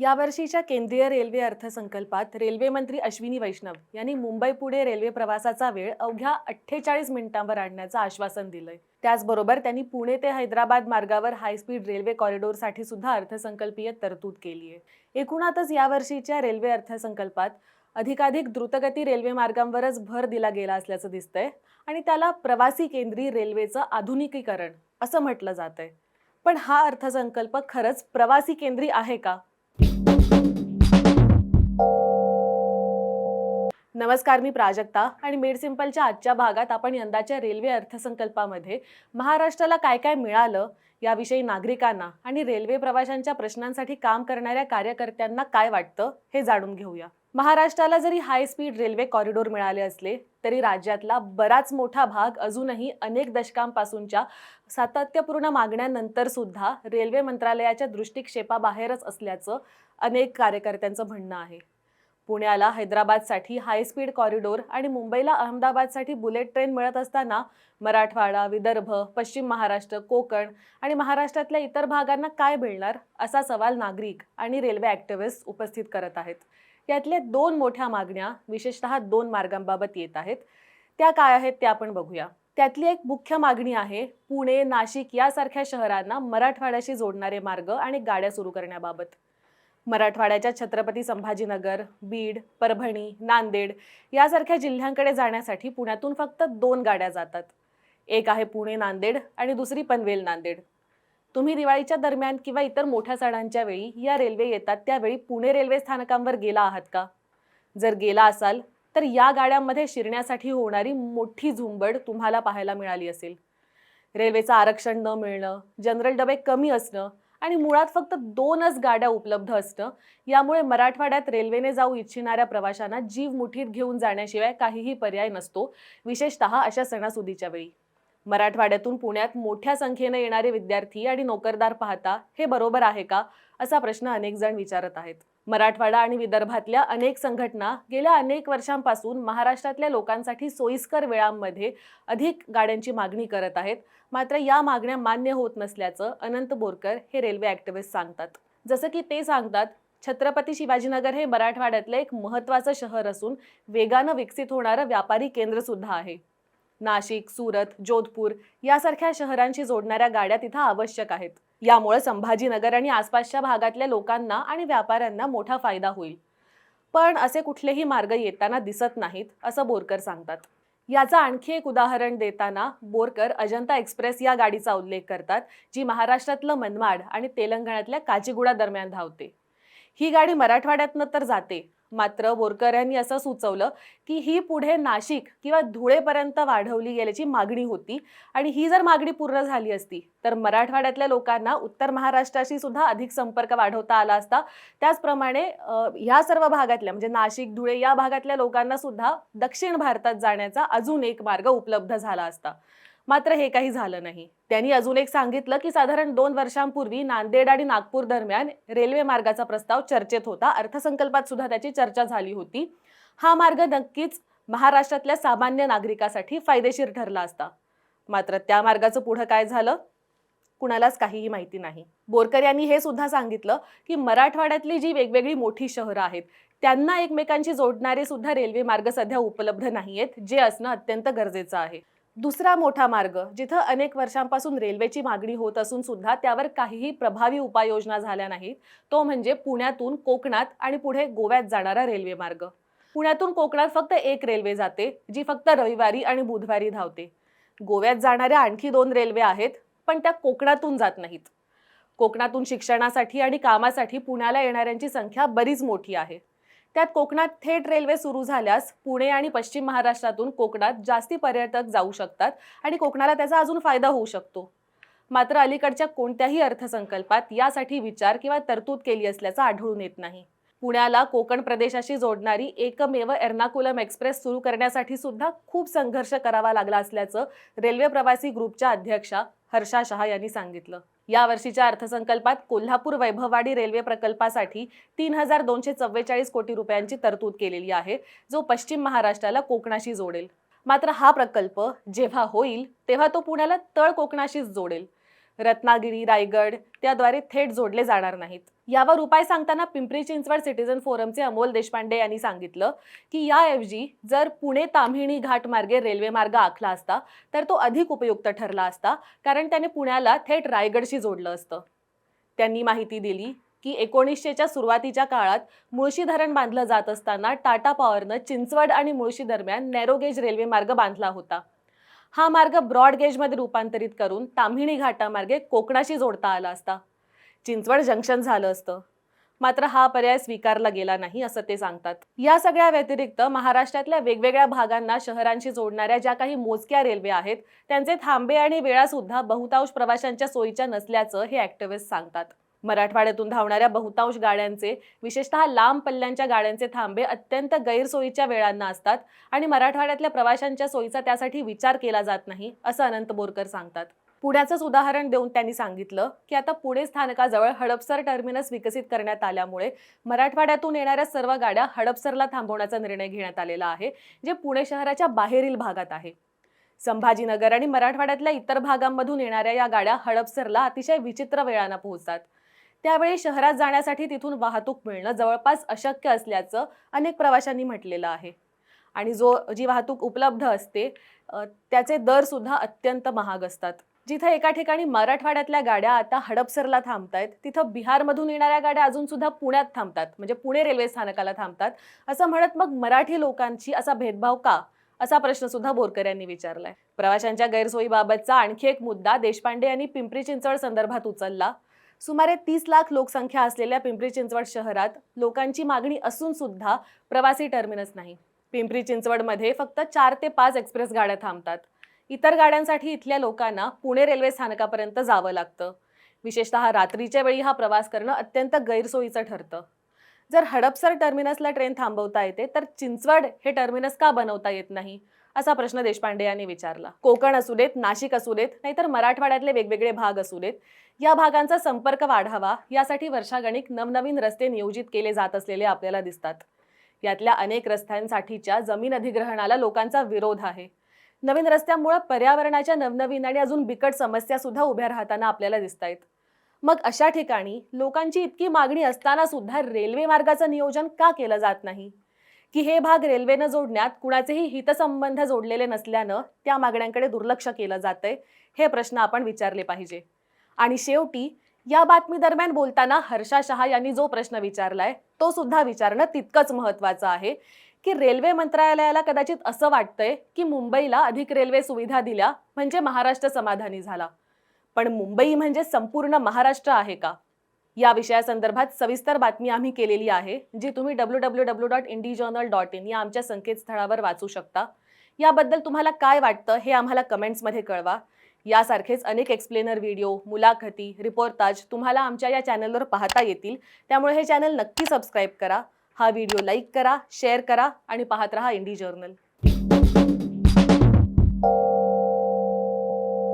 यावर्षीच्या केंद्रीय रेल्वे अर्थसंकल्पात रेल्वे मंत्री अश्विनी वैष्णव यांनी मुंबई पुणे रेल्वे प्रवासाचा वेळ अवघ्या अठ्ठेचाळीस मिनिटांवर आणण्याचं आश्वासन दिलंय. त्याचबरोबर त्यांनी पुणे ते हैदराबाद मार्गावर हायस्पीड रेल्वे कॉरिडॉरसाठी सुद्धा अर्थसंकल्पीय तरतूद केली आहे एकूणातच यावर्षीच्या रेल्वे अर्थसंकल्पात अधिकाधिक द्रुतगती रेल्वे मार्गांवरच भर दिला गेला असल्याचं दिसतंय आणि त्याला प्रवासी केंद्री रेल्वेचं आधुनिकीकरण असं म्हटलं जात आहे पण हा अर्थसंकल्प खरंच प्रवासी केंद्री आहे का? नमस्कार मी प्राजक्ता आणि मेड सिंपलच्या आजच्या भागात आपण यंदाच्या रेल्वे अर्थसंकल्पामध्ये महाराष्ट्राला काय काय मिळालं याविषयी नागरिकांना आणि रेल्वे प्रवाशांच्या प्रश्नांसाठी काम करणाऱ्या कार्यकर्त्यांना काय वाटतं हे जाणून घेऊया. महाराष्ट्राला जरी हाय स्पीड रेल्वे कॉरिडॉर मिळाले असले तरी राज्यातला बराच मोठा भाग अजूनही अनेक दशकांपासूनच्या सातत्यपूर्ण मागण्यांनंतर सुद्धा रेल्वे मंत्रालयाच्या दृष्टिक्षेपाबाहेरच असल्याचं अनेक कार्यकर्त्यांचं म्हणणं आहे. पुण्याला हैदराबादसाठी हायस्पीड कॉरिडोर आणि मुंबईला अहमदाबादसाठी बुलेट ट्रेन मिळत असताना मराठवाडा विदर्भ पश्चिम महाराष्ट्र कोकण आणि महाराष्ट्रातल्या इतर भागांना काय मिळणार असा सवाल नागरिक आणि रेल्वे ॲक्टिव्हिस्ट उपस्थित करत आहेत. यातल्या दोन मोठ्या मागण्या विशेषतः दोन मार्गांबाबत येत आहेत. त्या काय आहेत त्या आपण बघूया. त्यातली एक मुख्य मागणी आहे पुणे नाशिक यासारख्या शहरांना मराठवाड्याशी जोडणारे मार्ग आणि गाड्या सुरू करण्याबाबत. मराठवाड्याच्या छत्रपती संभाजीनगर बीड परभणी नांदेड यासारख्या जिल्ह्यांकडे जाण्यासाठी पुण्यातून फक्त दोन गाड्या जातात. एक आहे पुणे नांदेड आणि दुसरी पनवेल नांदेड. तुम्ही दिवाळीच्या दरम्यान किंवा इतर मोठ्या सणांच्या वेळी या रेल्वे येतात त्यावेळी पुणे रेल्वे स्थानकांवर गेला आहात का? जर गेला असाल तर या गाड्यांमध्ये शिरण्यासाठी होणारी मोठी झुंबड तुम्हाला पाहायला मिळाली असेल. रेल्वेचं आरक्षण न मिळणं जनरल डबे कमी असणं आणि मुळात फक्त दोनच गाड्या उपलब्ध असणं यामुळे मराठवाड्यात रेल्वेने जाऊ इच्छिणाऱ्या प्रवाशांना जीव मुठीत घेऊन जाण्याशिवाय काहीही पर्याय नसतो. विशेषतः अशा सणासुदीच्या वेळी. मराठवाड्यातून पुण्यात मोठ्या संख्येनं येणारे विद्यार्थी आणि नोकरदार पाहता हे बरोबर आहे का? असा प्रश्न अनेक जण विचारत आहेत. मराठवाडा आणि विदर्भातल्या अनेक संघटना गेल्या अनेक वर्षांपासून महाराष्ट्रातल्या लोकांसाठी सोयीस्कर वेळांमध्ये अधिक गाड्यांची मागणी करत आहेत. मात्र या मागण्या मान्य होत नसल्याचं अनंत बोरकर हे रेल्वे ॲक्टिव्हिस्ट सांगतात. जसं की ते सांगतात छत्रपती शिवाजीनगर हे मराठवाड्यातलं एक महत्त्वाचं शहर असून वेगानं विकसित होणारं व्यापारी केंद्र सुद्धा आहे. नाशिक सुरत जोधपूर यासारख्या शहरांशी जोडणाऱ्या गाड्या तिथं आवश्यक आहेत. यामुळे संभाजीनगर आणि आसपासच्या भागातल्या लोकांना आणि व्यापाऱ्यांना मोठा फायदा होईल. पण असे कुठलेही मार्ग येताना दिसत नाहीत असं बोरकर सांगतात. याचं आणखी एक उदाहरण देताना बोरकर अजंता एक्सप्रेस या गाडीचा उल्लेख करतात जी महाराष्ट्रातलं मनमाड आणि तेलंगणातल्या काचीगुडा दरम्यान धावते. ही गाडी मराठवाड्यातनं तर जाते मात्र बोरकर यांनी असं सुचवलं की ही पुढे नाशिक किंवा धुळेपर्यंत वाढवली गेल्याची मागणी होती आणि ही जर मागणी पूर्ण झाली असती तर मराठवाड्यातल्या लोकांना उत्तर महाराष्ट्राशी सुद्धा अधिक संपर्क वाढवता आला असता. त्याचप्रमाणे ह्या सर्व भागातल्या म्हणजे नाशिक धुळे या भागातल्या लोकांना सुद्धा दक्षिण भारतात जाण्याचा अजून एक मार्ग उपलब्ध झाला असता. मात्र हे काही झालं नाही. त्यांनी अजून एक सांगितलं की साधारण दोन वर्षांपूर्वी नांदेड आणि नागपूर दरम्यान रेल्वे मार्गाचा प्रस्ताव चर्चेत होता. अर्थसंकल्पात सुद्धा त्याची चर्चा झाली होती. हा मार्ग नक्कीच महाराष्ट्रातल्या सामान्य नागरिकासाठी फायदेशीर ठरला असता. मात्र त्या मार्गाचं पुढं काय झालं? कुणालाच काहीही माहिती नाही. बोरकर यांनी हे सुद्धा सांगितलं की मराठवाड्यातली जी वेगवेगळी मोठी शहरं आहेत त्यांना एकमेकांशी जोडणारे सुद्धा रेल्वे मार्ग सध्या उपलब्ध नाहीयेत जे असणं अत्यंत गरजेचं आहे. दुसरा मोठा मार्ग जिथं अनेक वर्षांपासून रेल्वेची मागणी होत असून सुद्धा त्यावर काहीही प्रभावी उपाययोजना झाल्या नाहीत. तो म्हणजे पुण्यातून कोकणात आणि पुढे गोव्यात जाणारा रेल्वे मार्ग. पुण्यातून कोकणात फक्त एक रेल्वे जाते जी फक्त रविवारी आणि बुधवारी धावते. गोव्यात जाणाऱ्या आणखी दोन रेल्वे आहेत पण त्या कोकणातून जात नाहीत. कोकणातून शिक्षणासाठी आणि कामासाठी पुण्याला येणाऱ्यांची संख्या बरीच मोठी आहे. त्यात कोकणात थेट रेल्वे सुरू झाल्यास पुणे आणि पश्चिम महाराष्ट्रातून कोकणात जास्ती पर्यटक जाऊ शकतात आणि कोकणाला त्याचा अजून फायदा होऊ शकतो. मात्र अलीकडच्या कोणत्याही अर्थसंकल्पात यासाठी विचार किंवा तरतूद केली असल्याचं आढळून येत नाही. पुण्याला कोकण प्रदेशाशी जोडणारी एकमेव एर्नाकुलम एक्सप्रेस सुरू करण्यासाठी सुद्धा खूप संघर्ष करावा लागला असल्याचं रेल्वे प्रवासी ग्रुपच्या अध्यक्षा हर्षा शहा यांनी सांगितलं. या वर्षीच्या अर्थसंकल्पात कोल्हापूर वैभववाडी रेल्वे प्रकल्पासाठी तीन हजार दोनशे चव्वेचाळीस कोटी रुपयांची तरतूद केलेली आहे जो पश्चिम महाराष्ट्राला कोकणाशी जोडेल. मात्र हा प्रकल्प जेव्हा होईल तेव्हा तो पुण्याला तळ कोकणाशीच जोडेल. रत्नागिरी रायगड त्याद्वारे थेट जोडले जाणार नाहीत. यावर उपाय सांगताना पिंपरी चिंचवड सिटीजन फोरमचे अमोल देशपांडे यांनी सांगितलं की याऐवजी जर पुणे ताम्हिणी घाट मार्गे रेल्वे मार्ग आखला असता तर तो अधिक उपयुक्त ठरला असता कारण त्याने पुण्याला थेट रायगडशी जोडलं असतं. त्यांनी माहिती दिली की एकोणीसशेच्या सुरुवातीच्या काळात मुळशी धरण बांधलं जात असताना टाटा पॉवरनं चिंचवड आणि मुळशी दरम्यान नॅरोगेज रेल्वे मार्ग बांधला होता. हा मार्ग ब्रॉडगेजमध्ये रूपांतरित करून ताम्हिणी घाटामार्गे कोकणाशी जोडता आला असता. चिंचवड जंक्शन झालं असतं. मात्र हा पर्याय स्वीकारला गेला नाही असं ते सांगतात. या सगळ्या व्यतिरिक्त महाराष्ट्रातल्या वेगवेगळ्या भागांना शहरांशी जोडणाऱ्या ज्या काही मोजक्या रेल्वे आहेत त्यांचे थांबे आणि वेळा सुद्धा बहुतांश प्रवाशांच्या सोयीच्या नसल्याचं हे ऍक्टिव्हिस्ट सांगतात. मराठवाड्यातून धावणाऱ्या बहुतांश गाड्यांचे विशेषतः लांब पल्ल्यांच्या गाड्यांचे थांबे अत्यंत गैरसोयीच्या वेळांना असतात आणि मराठवाड्यातल्या प्रवाशांच्या सोयीचा त्यासाठी विचार केला जात नाही असं अनंत बोरकर सांगतात. पुण्याचंच उदाहरण देऊन त्यांनी सांगितलं की आता पुणे स्थानकाजवळ हडपसर टर्मिनस विकसित करण्यात आल्यामुळे मराठवाड्यातून येणाऱ्या सर्व गाड्या हडपसरला थांबवण्याचा निर्णय घेण्यात आलेला आहे जे पुणे शहराच्या बाहेरील भागात आहे. संभाजीनगर आणि मराठवाड्यातल्या इतर भागांमधून येणाऱ्या या गाड्या हडपसरला अतिशय विचित्र वेळानं पोहोचतात. त्यावेळी शहरात जाण्यासाठी तिथून वाहतूक मिळणं जवळपास अशक्य असल्याचं अनेक प्रवाशांनी म्हटलेलं आहे. आणि जो जी वाहतूक उपलब्ध असते त्याचे दर सुद्धा अत्यंत महाग असतात. जिथं एका ठिकाणी मराठवाड्यातल्या गाड्या आता हडपसरला थांबतायत तिथं बिहारमधून येणाऱ्या गाड्या अजून सुद्धा पुण्यात थांबतात म्हणजे पुणे रेल्वे स्थानकाला थांबतात असं म्हणत मग मराठी लोकांची असा भेदभाव का? असा प्रश्न सुद्धा बोरकर यांनी विचारलाय. प्रवाशांच्या गैरसोयीबाबतचा आणखी एक मुद्दा देशपांडे यांनी पिंपरी चिंचवड संदर्भात उचलला. सुमारे तीस लाख लोकसंख्या असलेल्या पिंपरी चिंचवड शहरात लोकांची मागणी असून सुद्धा प्रवासी टर्मिनस नाही. पिंपरी चिंचवडमध्ये फक्त चार ते पाच एक्सप्रेस गाड्या थांबतात. इतर गाड्यांसाठी इथल्या लोकांना पुणे रेल्वे स्थानकापर्यंत जावं लागतं. विशेषतः रात्रीच्या वेळी हा प्रवास करणं अत्यंत गैरसोयीचं ठरतं. जर हडपसर टर्मिनसला ट्रेन थांबवता येते तर चिंचवड हे टर्मिनस का बनवता येत नाही? असा प्रश्न देशपांडे यांनी विचारला. कोकण असू देत नाशिक असू देत नाहीतर मराठवाड्यातले वेगवेगळे भाग असू देत या भागांचा संपर्क वाढावा यासाठी वर्षागणिक नवनवीन रस्ते नियोजित केले जात असलेले आपल्याला दिसतात. यातल्या अनेक रस्त्यांसाठीच्या जमीन अधिग्रहणाला लोकांचा विरोध आहे. नवीन रस्त्यामुळे पर्यावरणाच्या नवनवीन आणि अजून बिकट समस्या सुद्धा उभ्या राहताना आपल्याला दिसत आहेत मग अशा ठिकाणी लोकांची इतकी मागणी असताना सुद्धा रेल्वे मार्गाचं नियोजन का केलं जात नाही? की हे भाग रेल्वेनं जोडण्यात कुणाचेही हितसंबंध जोडलेले नसल्यानं त्या मागण्यांकडे दुर्लक्ष केलं जातंय हे प्रश्न आपण विचारले पाहिजे. आणि शेवटी या बातमी दरम्यान बोलताना हर्षा शहा यांनी जो प्रश्न विचारलाय तो सुद्धा विचारणं तितकंच महत्वाचं आहे की रेल्वे मंत्रालयाला कदाचित असं वाटतंय की मुंबईला अधिक रेल्वे सुविधा दिल्या म्हणजे महाराष्ट्र समाधानी झाला. पण मुंबई म्हणजे संपूर्ण महाराष्ट्र आहे का? या विषयासंदर्भात सविस्तर बातमी आम्ही केलेली आहे जी तुम्ही W W W dot indie journal dot in या आमच्या संकेतस्थळावर वाचू शकता. याबद्दल तुम्हाला काय वाटतं हे आम्हाला कमेंट्समध्ये कळवा. यासारखेच अनेक एक्सप्लेनर व्हिडिओ मुलाखती रिपोर्टाज तुम्हाला आमच्या या चॅनलवर पाहता येतील. त्यामुळे हे चॅनल नक्की सबस्क्राईब करा. हा व्हिडिओ लाईक करा शेअर करा आणि पाहत रहा इंडी जर्नल